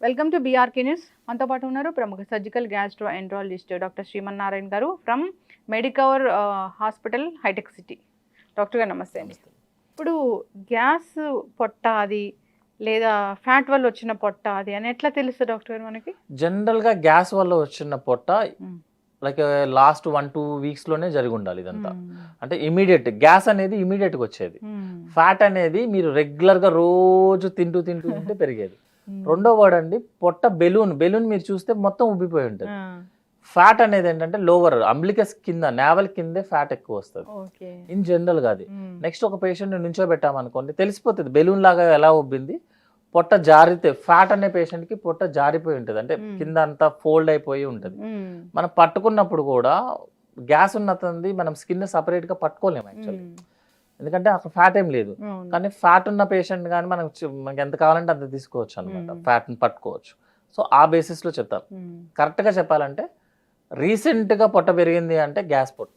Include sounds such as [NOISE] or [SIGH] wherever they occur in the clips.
Welcome to BRK news మనతో పాటు ఉన్నారు ప్రముఖ surgical gastroenterologist doctor Srimannarayana గారు from Medicover hospital hitech city doctor గారు నమస్తే ఇప్పుడు గ్యాస్ పొట్ట అది లేదా ఫ్యాట్ వల్ల వచ్చిన పొట్ట అది అని ఎట్లా తెలుస్తుంది డాక్టర్ గారు మనకి? జనరల్గా గ్యాస్ వల్ల వచ్చిన పొట్ట మ్మ్. లైక్ లాస్ట్ వన్ టూ వీక్స్లోనే జరిగి ఉండాలి ఇదంతా. అంటే ఇమీడియట్ గ్యాస్ అనేది ఇమీడియట్గా వచ్చేది. ఫ్యాట్ అనేది మీరు రెగ్యులర్గా రోజు తింటూ తింటూ తింటే [LAUGHS] పెరిగేది. రెండో వర్డ్ అండి పొట్ట బెలూన్. బెలూన్ మీరు చూస్తే మొత్తం ఉబ్బిపోయి ఉంటుంది. ఫ్యాట్ అనేది ఏంటంటే లోవర్ అంబ్లికస్ కింద నేవల్ కిందే ఫ్యాట్ ఎక్కువ వస్తుంది. ఇన్ జనరల్గా అది. నెక్స్ట్ ఒక పేషెంట్ నుంచోబెట్టామనుకోండి తెలిసిపోతుంది బెలూన్ లాగా ఎలా ఉబ్బింది. పొట్ట జారితే ఫ్యాట్ అనే పేషెంట్కి పొట్ట జారిపోయి ఉంటుంది. అంటే మ్మ్. కింద అంతా ఫోల్డ్ అయిపోయి ఉంటుంది. మనం పట్టుకున్నప్పుడు కూడా గ్యాస్ ఉన్నది మనం స్కిన్ సపరేట్గా పట్టుకోలేము యాక్చువల్లీ ఎందుకంటే అక్కడ ఫ్యాట్ ఏం లేదు. కానీ ఫ్యాట్ ఉన్న పేషెంట్ కానీ మనం చి- మనకి ఎంత కావాలంటే అంత తీసుకోవచ్చు అనమాట. ఫ్యాట్ని పట్టుకోవచ్చు. సో ఆ basis లో చెప్తాం కరెక్ట్గా చెప్పాలంటే రీసెంట్గా పొట్ట పెరిగింది అంటే గ్యాస్ పొట్ట.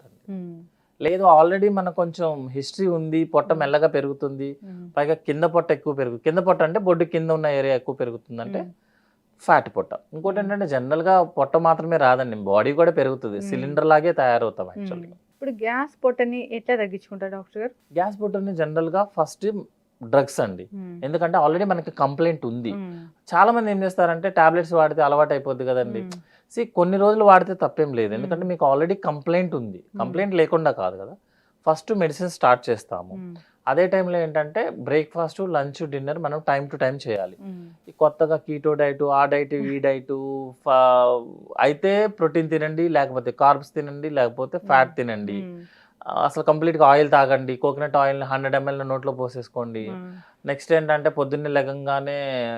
లేదు ఆల్రెడీ మనకు కొంచెం హిస్టరీ ఉంది పొట్ట మెల్లగా పెరుగుతుంది. పైగా కింద పొట్ట ఎక్కువ పెరుగు కింద పొట్ట అంటే బొడ్డు కింద ఉన్న ఏరియా ఎక్కువ పెరుగుతుంది అంటే ఫ్యాట్ పొట్ట. ఇంకోటి ఏంటంటే జనరల్గా పొట్ట మాత్రమే రాదండి. బాడీ కూడా పెరుగుతుంది. సిలిండర్ లాగే తయారవుతాం యాక్చువల్లీ ఇప్పుడు గ్యాస్ పొట్టని ఎట్లా తగ్గించుకుంటారు డాక్టర్ గారు? గ్యాస్ పొట్టని జనరల్గా ఫస్ట్ డ్రగ్స్ అండి. ఎందుకంటే ఆల్రెడీ మనకి కంప్లైంట్ ఉంది. చాలా మంది ఏం చేస్తారంటే టాబ్లెట్స్ వాడితే అలవాటు అయిపోద్ది కదండి. సి కొన్ని రోజులు వాడితే తప్పేం లేదు. ఎందుకంటే మీకు ఆల్రెడీ కంప్లైంట్ ఉంది. కంప్లైంట్ లేకుండా కాదు కదా. ఫస్ట్ మెడిసిన్ స్టార్ట్ చేస్తాము. అదే టైంలో ఏంటంటే బ్రేక్ఫాస్ట్ లంచ్ డిన్నర్ మనం టైం టు టైం చేయాలి. కొత్తగా కీటో డైట్ ఆ డైట్ ఈ డైట్ అయితే ప్రోటీన్ తినండి లేకపోతే కార్బ్స్ తినండి లేకపోతే ఫ్యాట్ తినండి. అసలు కంప్లీట్గా ఆయిల్ తాగండి కోకోనట్ ఆయిల్ హండ్రెడ్ ఎంఎల్ నోట్లో పోసేసుకోండి. నెక్స్ట్ ఏంటంటే పొద్దున్నే లెగంగానే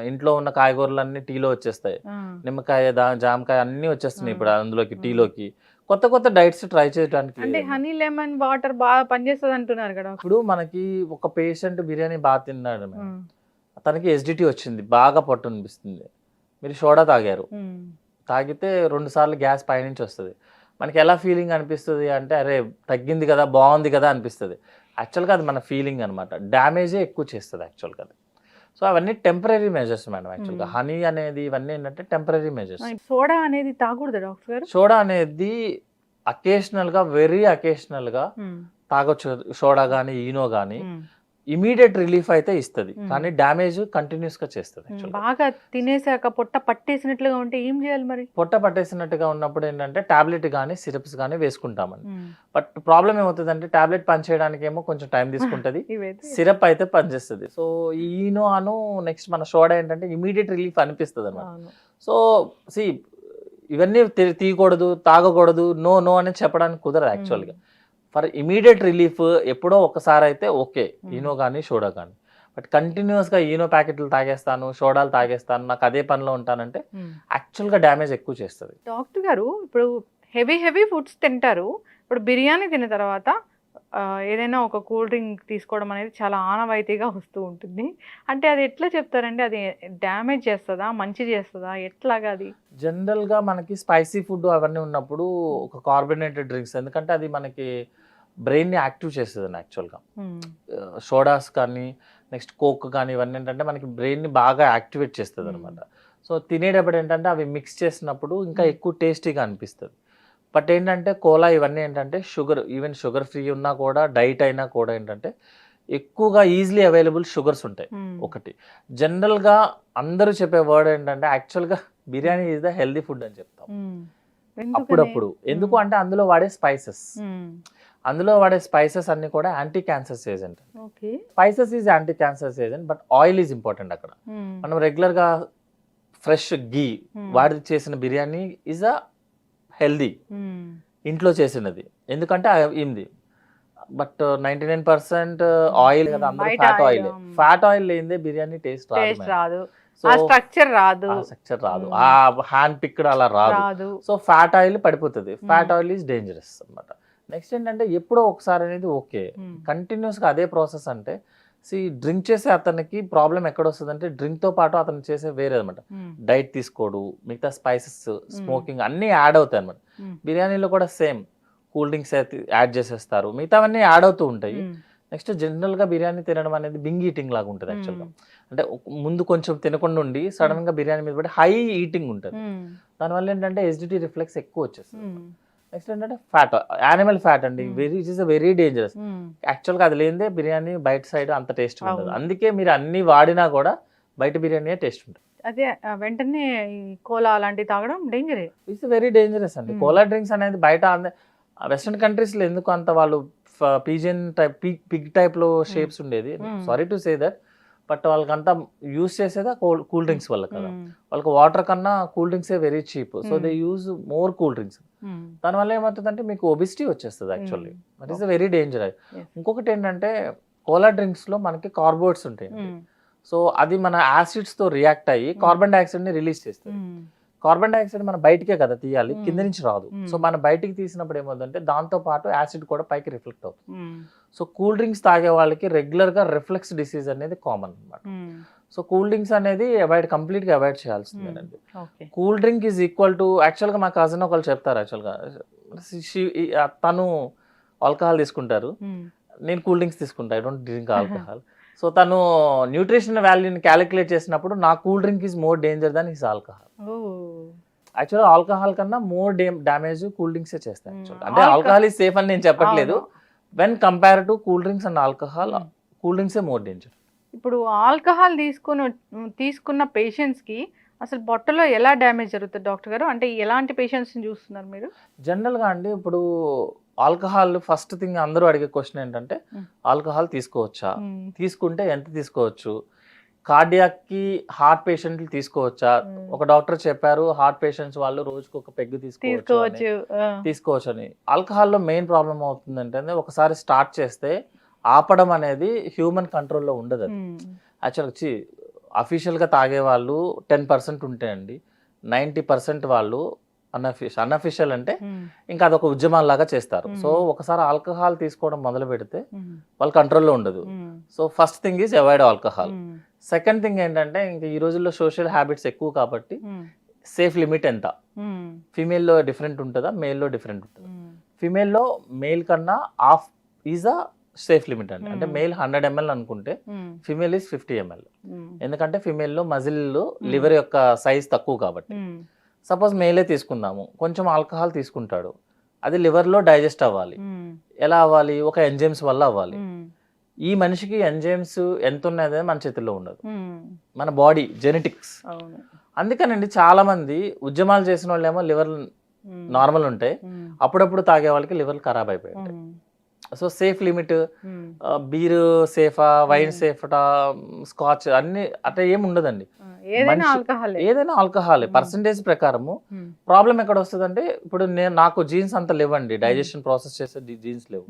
ఇంట్లో ఉన్న కాయగూరలన్నీ టీలో వచ్చేస్తాయి. నిమ్మకాయ దా జామకాయ అన్నీ వచ్చేస్తున్నాయి ఇప్పుడు అందులోకి టీలోకి. కొత్త కొత్త డైట్స్ ట్రై చేయడానికి అంటే. హనీ లెమన్ వాటర్ బాగా పనిచేస్తుంది అంటున్నారు కదా ఇప్పుడు మనకి ఒక పేషెంట్ బిర్యానీ బాగా తిన్నాడు. తనకి ఎస్డిటి వచ్చింది బాగా పట్టు అనిపిస్తుంది. మీరు సోడా తాగారు. తాగితే రెండు సార్లు గ్యాస్ పైనుంచి వస్తుంది. మనకి ఎలా ఫీలింగ్ అనిపిస్తుంది అంటే అరే తగ్గింది కదా బాగుంది కదా అనిపిస్తుంది. యాక్చువల్గా అది మన ఫీలింగ్ అనమాట డ్యామేజే ఎక్కువ చేస్తుంది యాక్చువల్గా అది. సో అవన్నీ టెంపరీ మెజర్స్ మేడం యాక్చువల్గా. Hmm. హనీ అనేది ఇవన్నీ ఏంటంటే టెంపరీ మెజర్స్. సోడా అనేది తాగకూడదు డాక్టర్ గారు? సోడా అనేది అకేషనల్గా వెరీ అకేషనల్గా తాగొచ్చు. సోడా కానీ ఈనో కానీ ఇమీడియట్ రిలీఫ్ అయితే ఇస్తుంది. కానీ డ్యామేజ్ కంటిన్యూస్గా చేస్తుంది యాక్చువల్గా బాగా తినేసాక పొట్ట పట్టేసినట్లుగా ఉంటే ఏం చేయాలి మరి? పొట్ట పట్టేసినట్టుగా ఉన్నప్పుడు ఏంటంటే టాబ్లెట్ కానీ సిరప్స్ కానీ వేసుకుంటామండి. బట్ ప్రాబ్లం ఏమవుతుందంటే టాబ్లెట్ పనిచేయడానికి ఏమో కొంచెం టైం తీసుకుంటది. [LAUGHS] సిరప్ అయితే పనిచేస్తుంది సో ఈనో అను నెక్స్ట్ మన సోడా ఏంటంటే ఇమీడియట్ రిలీఫ్ అనిపిస్తుంది అనమాట అవును. సో సి ఇవన్నీ తీయకూడదు తాగకూడదు నో నో అని చెప్పడానికి కుదరదు యాక్చువల్గా ఫర్ ఇమీడియట్ రిలీఫ్ ఎప్పుడో ఒకసారి అయితే ఓకే. ఈనో కానీ సోడా కానీ బట్ కంటిన్యూస్గా ఈనో ప్యాకెట్లు తాగేస్తాను సోడాలు తాగేస్తాను నాకు అదే పనిలో ఉంటానంటే. యాక్చువల్గా డ్యామేజ్ ఎక్కువ చేస్తుంది. డాక్టర్ గారు ఇప్పుడు హెవీ హెవీ ఫుడ్స్ తింటారు. ఇప్పుడు బిర్యానీ తిన్న తర్వాత ఏదైనా ఒక కూల్ డ్రింక్ తీసుకోవడం అనేది చాలా ఆనవాయితీగా వస్తూ ఉంటుంది. అంటే అది ఎట్లా చెప్తారండి? అది డ్యామేజ్ చేస్తుందా? మంచి చేస్తుందా? ఎట్లాగా అది? జనరల్గా మనకి స్పైసీ ఫుడ్ అవన్నీ ఉన్నప్పుడు ఒక కార్బోనేటెడ్ డ్రింక్స్. ఎందుకంటే అది మనకి బ్రెయిన్ని యాక్టివ్ చేస్తుంది యాక్చువల్గా ఉమ్. సోడాస్ కానీ నెక్స్ట్ కోక్ కానీ ఇవన్నీ ఏంటంటే మనకి బ్రెయిన్ని బాగా యాక్టివేట్ చేస్తుంది అనమాట సో తినేటప్పుడు ఏంటంటే అవి మిక్స్ చేసినప్పుడు ఇంకా Hmm. ఎక్కువ టేస్టీగా అనిపిస్తుంది బట్ ఏంటంటే కోలా ఇవన్నీ ఏంటంటే షుగర్ ఈవెన్ షుగర్ ఫ్రీ ఉన్నా కూడా డైట్ అయినా కూడా ఏంటంటే ఎక్కువగా ఈజీలీ అవైలబుల్ షుగర్స్ ఉంటాయి. ఒకటి జనరల్గా అందరూ చెప్పే వర్డ్ ఏంటంటే యాక్చువల్గా biryani is the healthy food అని చెప్తాం? అప్పుడప్పుడు ఎందుకు Hmm. అంటే అందులో వాడే స్పైసెస్. అందులో వాడే స్పైసెస్ అన్ని కూడా anti cancers agent spices is anti cancers agent but oil is important అక్కడ. ఉమ్. మనం రెగ్యులర్గా ఫ్రెష్ గీ ఉమ్. వాడి చేసిన బిర్యానీ ఈజ్ అ హెల్దీ. ఇంట్లో చేసినది. ఎందుకంటే ఇది but ninety nine percent oil కదా అందరూ ఫ్యాట్ ఆయిల్ ఫ్యాట్ ఆయిల్ లేనిదే బిర్యానీ టేస్ట్ రాదు స్ట్రక్చర్ రాదు. స్ట్రక్చర్ రాదు. ఆ హ్యాండ్ పిక్డ్ అలా రాదు. సో ఫ్యాట్ ఆయిల్ పడిపోతుంది. ఫ్యాట్. ఆయిల్ ఈజ్ డేంజరస్ అన్నమాట. నెక్స్ట్ ఏంటంటే ఎప్పుడో ఒకసారి అనేది ఓకే. కంటిన్యూస్గా అదే ప్రాసెస్ అంటే సి డ్రింక్ చేసే అతనికి ప్రాబ్లం ఎక్కడ వస్తుంది అంటే డ్రింక్తో పాటు అతను చేసే వేరే అనమాట. డైట్ తీసుకోడు మిగతా స్పైసెస్ స్మోకింగ్ అన్నీ యాడ్ అవుతాయి అనమాట. బిర్యానీలో కూడా సేమ్ కూల్ డ్రింక్స్ యాడ్ చేసేస్తారు. మిగతావన్నీ యాడ్ అవుతూ ఉంటాయి. నెక్స్ట్ జనరల్గా బిర్యానీ తినడం అనేది బింగ్ ఈటింగ్ లాగా ఉంటుంది యాక్చువల్గా. అంటే ముందు కొంచెం తినకుండా ఉండి సడన్గా బిర్యానీ మీద పడి హై ఈటింగ్ ఉంటుంది. దానివల్ల ఏంటంటే ఎస్డిటీ రిఫ్లెక్స్ ఎక్కువ వచ్చేస్తుంది. నెక్స్ట్ ఏంటంటే ఫ్యాట్ యానిమల్ ఫ్యాట్ అండి. Very it is very dangerous యాక్చువల్గా అది లేనిదే బిర్యానీ బయట సైడ్ అంత టేస్ట్ ఉండదు. అందుకే మీరు అన్ని వాడినా కూడా బయట బిర్యానీ టేస్ట్ ఉంటుంది. అదే వెంటనే కోలా అలాంటివి తాగడం డేంజరే ఇట్స్ వెరీ డేంజరస్ అండి. Hmm. కోలా డ్రింక్స్ అనేది బయట వెస్ట్రన్ కంట్రీస్లో ఎందుకు అంత వాళ్ళు పీజియన్ టైప్ పిగ్ టైప్లో షేప్స్ ఉండేది. Sorry to say that but వాళ్ళకంతా యూస్ చేసేది కూల్ డ్రింక్స్ వల్ల కదా వాళ్ళకి వాటర్ కన్నా cool డ్రింక్సే very cheap. So. They use more cool drinks. దానివల్ల ఏమవుతుందంటే మీకు ఒబిసిటీ వచ్చేస్తుంది actually. That is very danger. ఇంకొకటి ఏంటంటే కోలా డ్రింక్స్లో మనకి కార్బోర్డ్స్ ఉంటాయి సో అది మన యాసిడ్స్తో రియాక్ట్ అయ్యి. కార్బన్ డైఆక్సైడ్ని రిలీజ్ చేస్తుంది. కార్బన్ డైఆక్సైడ్ మన బయటికే కదా తీయాలి. కింద నుంచి రాదు. సో మన బయటికి తీసినప్పుడు ఏమవుతుందంటే దాంతో పాటు యాసిడ్ కూడా పైకి రిఫ్లెక్ట్ అవుతుంది. సో కూల్ డ్రింక్స్ తాగే వాళ్ళకి రెగ్యులర్గా రిఫ్లెక్స్ డిసీజ్ అనేది కామన్ అన్నమాట. సో కూల్ డ్రింక్స్ అనేది అవాయిడ్ కంప్లీట్గా avoid చేయాల్సిందేనండి. Cool drink is equal to యాక్చువల్గా మా కజిన్ ఒకళ్ళు చెప్తారు యాక్చువల్గా తను ఆల్కహాల్ తీసుకుంటారు. నేను కూల్ డ్రింక్స్ తీసుకుంటా I don't drink alcohol so తను న్యూట్రిషన్ వాల్యూని క్యాలిక్యులేట్ చేసినప్పుడు నా cool drink is more danger than his alcohol. Oh. యాక్చువల్గా ఆల్కహాల్ కన్నా more day damage cool drinks చేస్తాయి. అంటే ఆల్కహాల్ ఈజ్ సేఫ్ అని నేను చెప్పట్లేదు. When compare to cool drinks and alcohol. Cool డ్రింక్సే more danger. ఇప్పుడు ఆల్కహాల్ తీసుకుని తీసుకున్న పేషెంట్స్కి అసలు పొట్టలో ఎలా డ్యామేజ్ జరుగుతుంది డాక్టర్ గారు? అంటే ఎలాంటి పేషెంట్స్ చూస్తున్నారు మీరు? జనరల్గా అండి ఇప్పుడు ఆల్కహాల్ ఫస్ట్ థింగ్ అందరూ అడిగే క్వశ్చన్ ఏంటంటే. ఆల్కహాల్ తీసుకోవచ్చా. తీసుకుంటే ఎంత తీసుకోవచ్చు కార్డియాక్కి హార్ట్ పేషెంట్లు తీసుకోవచ్చా. ఒక డాక్టర్ చెప్పారు హార్ట్ పేషెంట్స్ వాళ్ళు రోజుకు ఒక పెగ్గు తీసుకోవచ్చు. తీసుకోవచ్చు అని ఆల్కహాల్లో మెయిన్ ప్రాబ్లం అవుతుందంటే ఒకసారి స్టార్ట్ చేస్తే ఆపడం అనేది హ్యూమన్ కంట్రోల్లో ఉండదు అది. యాక్చువల్గా వచ్చి అఫీషియల్గా తాగే వాళ్ళు టెన్ పర్సెంట్ ఉంటాయండి నైంటీ పర్సెంట్ వాళ్ళు అన్అఫిషియల్ అన్అఫిషియల్ అంటే మ్మ్. ఇంకా అదొక ఉద్యమం లాగా చేస్తారు మ్మ్. సో ఒకసారి ఆల్కహాల్ తీసుకోవడం మొదలు పెడితే మ్మ్. వాళ్ళ కంట్రోల్లో ఉండదు. So first thing is avoid alcohol. Second thing ఏంటంటే ఇంకా ఈ రోజుల్లో సోషల్ హ్యాబిట్స్ ఎక్కువ కాబట్టి. సేఫ్ లిమిట్ ఎంత. ఫీమేల్లో డిఫరెంట్ ఉంటుందా మేల్లో డిఫరెంట్ ఉంటుందా. ఫీమేల్లో మేల్ కన్నా half is a safe limit అండి అంటే Hmm. మేల్ హండ్రెడ్ ఎంఎల్ అనుకుంటే. Female is fifty ML. ఎందుకంటే ఫీమేల్లో మజిల్ లివర్ యొక్క సైజ్ తక్కువ కాబట్టి. సపోజ్ మేలే తీసుకుందాము కొంచెం ఆల్కహాల్ తీసుకుంటాడు అది లివర్లో డైజెస్ట్ అవ్వాలి. ఎలా అవ్వాలి ఒక ఎంజైమ్స్ వల్ల అవ్వాలి. ఈ మనిషికి ఎంజైమ్స్ ఎంత ఉన్నది మన చేతుల్లో ఉండదు. మన బాడీ జెనెటిక్స్ అందుకనండి చాలా మంది ఉద్యమాలు చేసిన వాళ్ళేమో లివర్. నార్మల్ ఉంటాయి. అప్పుడప్పుడు తాగే వాళ్ళకి లివర్ ఖరాబ్ అయిపోయి ఉంటాయి మ్మ్. So safe limit. బీర్ సేఫా వైన్. సేఫటా స్కాచ్ అన్ని అట్లా ఏమి ఉండదండి ఏదైనా ఆల్కహాల్. ఏదైనా ఆల్కహాల్. Hmm. పర్సంటేజ్ ప్రకారము ప్రాబ్లం ఎక్కడ వస్తుందంటే ఇప్పుడు నేను నాకు జీన్స్ అంత లేవండి. డైజెషన్ ప్రాసెస్ చేసే జీన్స్ లేవు.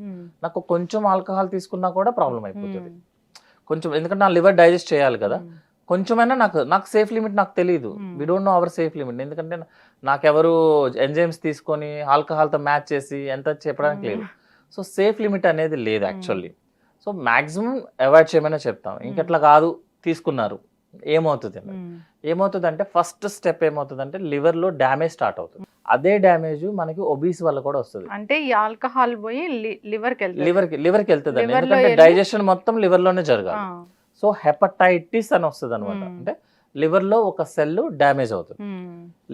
నాకు కొంచెం ఆల్కహాల్ తీసుకున్నా కూడా ప్రాబ్లం అయిపోతుంది. కొంచెం ఎందుకంటే నా లివర్ డైజెస్ట్ చేయాలి కదా. కొంచెమైనా నాకు నాకు సేఫ్ లిమిట్ నాకు తెలియదు Hmm. We don't know our safe limit ఎందుకంటే నాకెవరు ఎంజైమ్స్ తీసుకొని ఆల్కహాల్తో మ్యాచ్ చేసి ఎంత చెప్పడానికి లేదు. సో సేఫ్ లిమిట్ అనేది లేదు Hmm. Actually. So maximum avoid చేయమని చెప్తాం. ఇంకెట్లా కాదు తీసుకున్నారు. ఏమవుతుంది. ఏమవుతుంది అంటే ఫస్ట్ స్టెప్ ఏమవుతుంది అంటే లివర్లో డ్యామేజ్ స్టార్ట్ అవుతుంది అదే డ్యామేజ్ మనకి ఒబీస్ వల్ల కూడా వస్తుంది అంటే ఈ ఆల్కహాల్ పోయి లివర్కి వెళ్తుంది లివర్కి లివర్ వెళ్తుంది లో ఎందుకంటే డైజెషన్ మొత్తం లివర్లోనే జరగాలి. సో హెపటైటిస్ అని వస్తుంది అనమాట. అంటే లివర్లో ఒక సెల్ డ్యామేజ్ అవుతుంది.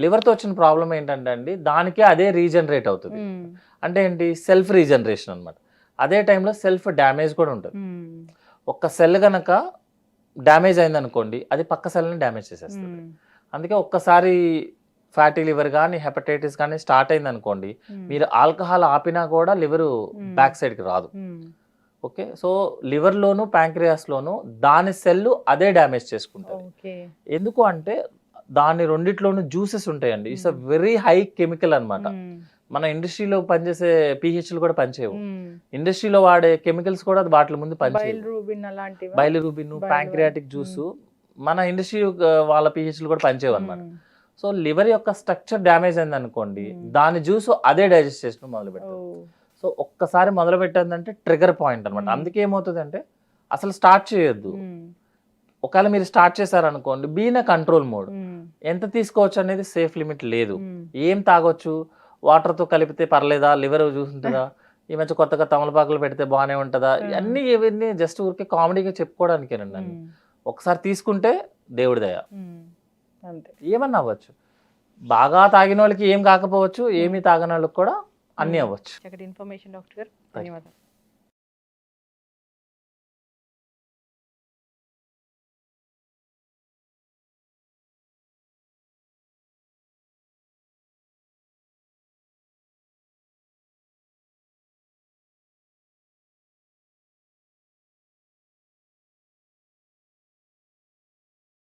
లివర్తో వచ్చిన ప్రాబ్లం ఏంటంటే అండి దానికి అదే రీజనరేట్ అవుతుంది. అంటే ఏంటి సెల్ఫ్ రీజనరేషన్ అన్నమాట అదే టైంలో సెల్ఫ్ డ్యామేజ్ కూడా ఉంటుంది. ఒక్క సెల్ గనక డ్యామేజ్ అయింది అనుకోండి అది పక్క సెల్ని డ్యామేజ్ చేసేస్తుంది. అందుకే ఒక్కసారి ఫ్యాటీ లివర్ కానీ హెపటైటిస్ కానీ స్టార్ట్ అయింది అనుకోండి. మీరు ఆల్కహాల్ ఆపినా కూడా లివర్. బ్యాక్ సైడ్కి రాదు. ఓకే సో లివర్లోను లోను దాని సెల్ అదే డ్యామేజ్ చేసుకుంటుంది ఎందుకు అంటే దాని రెండిట్లోనూ జ్యూసెస్ ఉంటాయండి it's a. Very high chemical అన్నమాట మ్మ్. మన ఇండస్ట్రీలో పనిచేసే పీహెచ్లు కూడా పనిచేయవు. ఇండస్ట్రీలో వాడే కెమికల్స్ కూడా వాటి ముందు బైల్ పనిచేయవు. రూబిన్ అలాంటివి? బయలురూబిన్ ప్యాంక్రియాటిక్ జ్యూస్ మన ఇండస్ట్రీ వాళ్ళ పీహెచ్లు కూడా పనిచేయవు అనమాట సో లివర్ యొక్క స్ట్రక్చర్ డ్యామేజ్ అయింది అనుకోండి. దాని జ్యూస్ అదే డైజెస్ట్ చేసిన మొదలు పెడతారు సో ఒక్కసారి మొదలు పెట్టిందంటే ట్రిగర్ పాయింట్ అనమాట. అందుకే ఏమవుతుంది అంటే అసలు స్టార్ట్ చేయొద్దు. ఒకవేళ మీరు స్టార్ట్ చేశారనుకోండి బీన్ కంట్రోల్ మోడ్ ఎంత తీసుకోవచ్చు అనేది సేఫ్ లిమిట్ లేదు. ఏం తాగొచ్చు? వాటర్తో కలిపితే పర్లేదా? లివర్ చూసుంటుందా? [LAUGHS] ఈ మధ్య కొత్తగా తమలపాకులు పెడితే బాగానే ఉంటుందా. ఇవన్నీ ఇవన్నీ జస్ట్ ఊరికే కామెడీగా చెప్పుకోవడానికేనండి. ఒకసారి తీసుకుంటే దేవుడి దయ. అంతే. ఏమన్నా అవ్వచ్చు. బాగా తాగిన వాళ్ళకి ఏం కాకపోవచ్చు ఏమీ తాగని వాళ్ళకి కూడా అన్నీ అవ్వచ్చు. ఇన్ఫర్మేషన్ డాక్టర్ గారు. ధన్యవాదాలు.